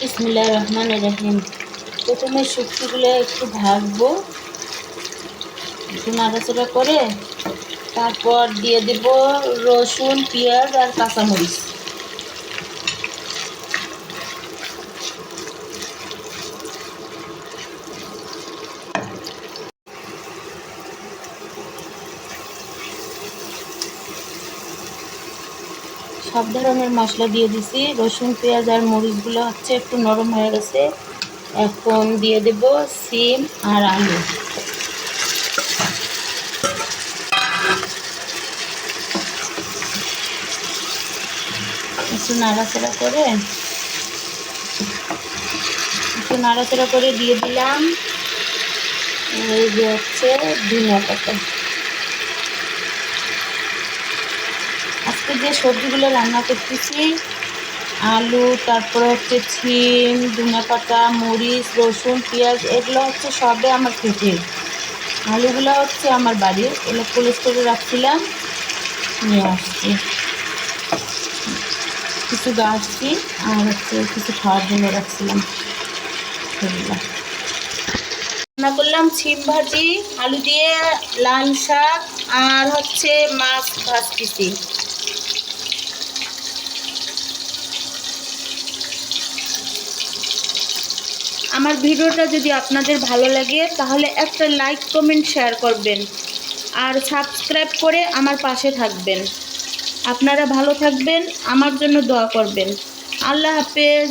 বিসমিল্লাহ রহমান রহিম প্রথমে শুক্তিগুলো একটু ভাজবো, একটু নাড়াচাড়া করে, তারপর দিয়ে দেব রসুন, পেঁয়াজ আর কাঁচামরিচ। সব ধরনের মশলা দিয়ে দিছি। রসুন, পেঁয়াজ আর মরিচগুলো হচ্ছে একটু নরম হয়ে গেছে। এখন দিয়ে দেব সিম আর আলু। একটু নাড়াচাড়া করে, একটু নাড়াচাড়া করে দিয়ে দিলাম। এই যে হচ্ছে ধনিয়া পাতা। যে সবজিগুলো রান্না করতেছি। আলু, তারপরে হচ্ছে ছিম, ধনিয়া পাতা, মরিচ, রসুন, পেঁয়াজ, এগুলো হচ্ছে সবে আমার খেতে। আলুগুলো হচ্ছে আমার বাড়ির এগুলো পুলিশ করে রাখছিলাম। নিয়ে আসছি। কিছু গাছছি আর হচ্ছে কিছু খাওয়ার জন্য রাখছিলাম। রান্না করলাম ছিম ভাজি, আলু দিয়ে লাল শাক আর হচ্ছে মাছ ভাজতেছি। আমার ভিডিওটা যদি আপনাদের ভালো লাগে, তাহলে একটা লাইক কমেন্ট শেয়ার করবেন। আর সাবস্ক্রাইব করে আমার পাশে থাকবেন। আপনারা ভালো থাকবেন, আমার জন্য দোয়া করবেন। আল্লাহ হাফেজ।